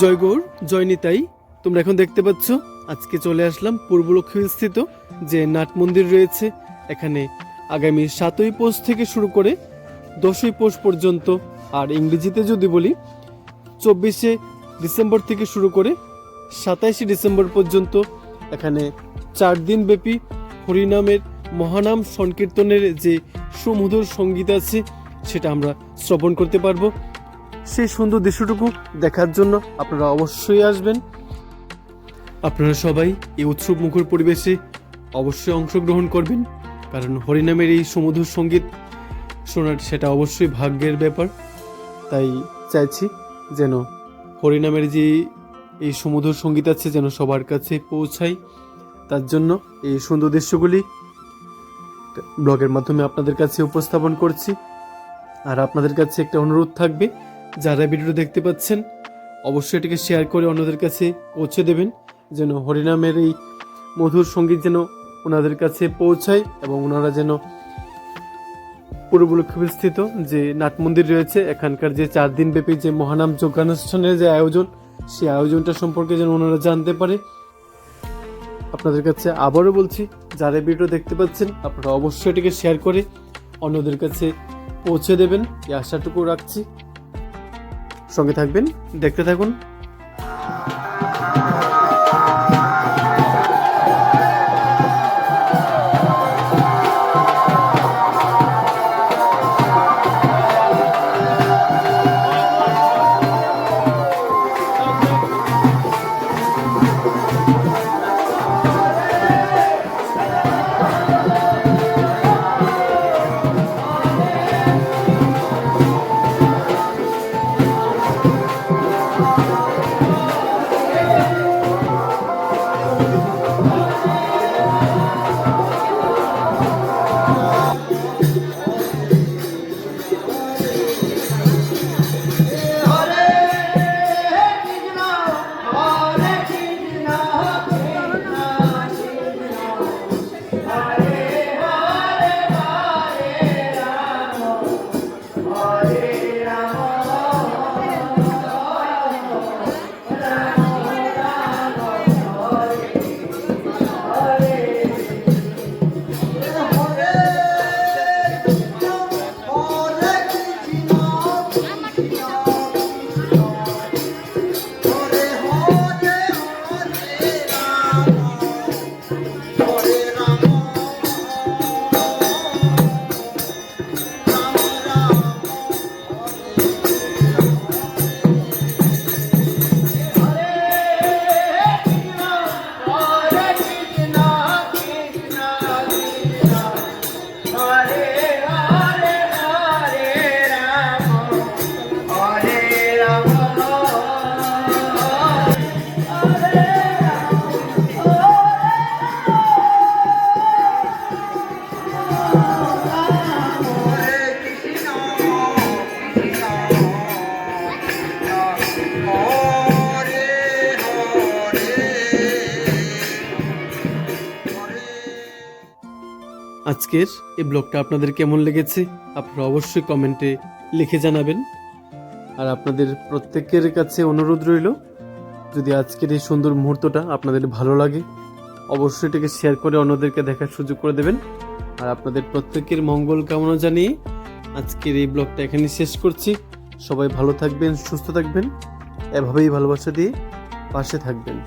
জয় গৌর, জয় নিতাই। তোমরা এখন দেখতে পাচ্ছ, আজকে চলে আসলাম পূর্বলক্ষ্মী স্থিত যে নাট মন্দির রয়েছে। এখানে আগামী সাতই পৌষ থেকে শুরু করে দশই পৌষ পর্যন্ত, আর ইংরেজিতে যদি বলি, চব্বিশে ডিসেম্বর থেকে শুরু করে সাতাইশে ডিসেম্বর পর্যন্ত এখানে চার দিন ব্যাপী হরিনামের মহানাম সংকীর্তনের যে সুমধুর সংগীত আছে, সেটা আমরা শ্রবণ করতে পারব। সেই সুন্দর দৃশ্যটুকু দেখার জন্য আপনারা অবশ্যই আসবেন। আপনারা সবাই এই উৎসব মুখর পরিবেশে অবশ্যই অংশগ্রহণ করবেন, কারণ হরিনামের এই সুমধুর সংগীত শোনার সেটা অবশ্যই ভাগ্যের ব্যাপার। তাই চাইছি যেন হরিনামের যে এই সুমধুর সংগীত আছে যেন সবার কাছে পৌঁছায়, তার জন্য এই সুন্দর দৃশ্যগুলি ব্লগের মাধ্যমে আপনাদের কাছে উপস্থাপন করছি। আর আপনাদের কাছে একটা অনুরোধ থাকবে, যারা ভিডিও দেখতে পাচ্ছেন, অবশ্যই এটাকে শেয়ার করে অন্যদের কাছে পৌঁছে দেবেন, যেন হরিনামের এই মধুর সংগীত যেন ওনাদের কাছে পৌঁছায় এবং ওনারা যেন পূর্বলক্ষ্মী স্থিত যে নাট মন্দির রয়েছে, এখানকার যে চার দিন ব্যাপী যে মহানাম যজ্ঞানুষ্ঠানের যে আয়োজন, সেই আয়োজনটা সম্পর্কে যেন ওনারা জানতে পারে। আপনাদের কাছে আবারও বলছি যারা ভিডিও দেখতে পাচ্ছেন, আপনারা অবশ্যই এটিকে শেয়ার করে অন্যদের কাছে পৌঁছে দেবেন। এই আশাটুকু রাখছি। সঙ্গে থাকবেন, দেখতে থাকুন। আজকের এই ব্লগটা আপনাদের কেমন লেগেছে আপনারা অবশ্যই কমেন্টে লিখে জানাবেন। আর আপনাদের প্রত্যেকের কাছে অনুরোধ রইল, যদি আজকের এই সুন্দর মুহূর্তটা আপনাদের ভালো লাগে, অবশ্যই এটাকে শেয়ার করে অন্যদেরকে দেখার সুযোগ করে দেবেন। আর আপনাদের প্রত্যেকের মঙ্গল কামনা জানিয়ে আজকের এই ব্লগটা এখানে শেষ করছি। সবাই ভালো থাকবেন, সুস্থ থাকবেন, এভাবেই ভালোবাসা দিয়ে পাশে থাকবেন।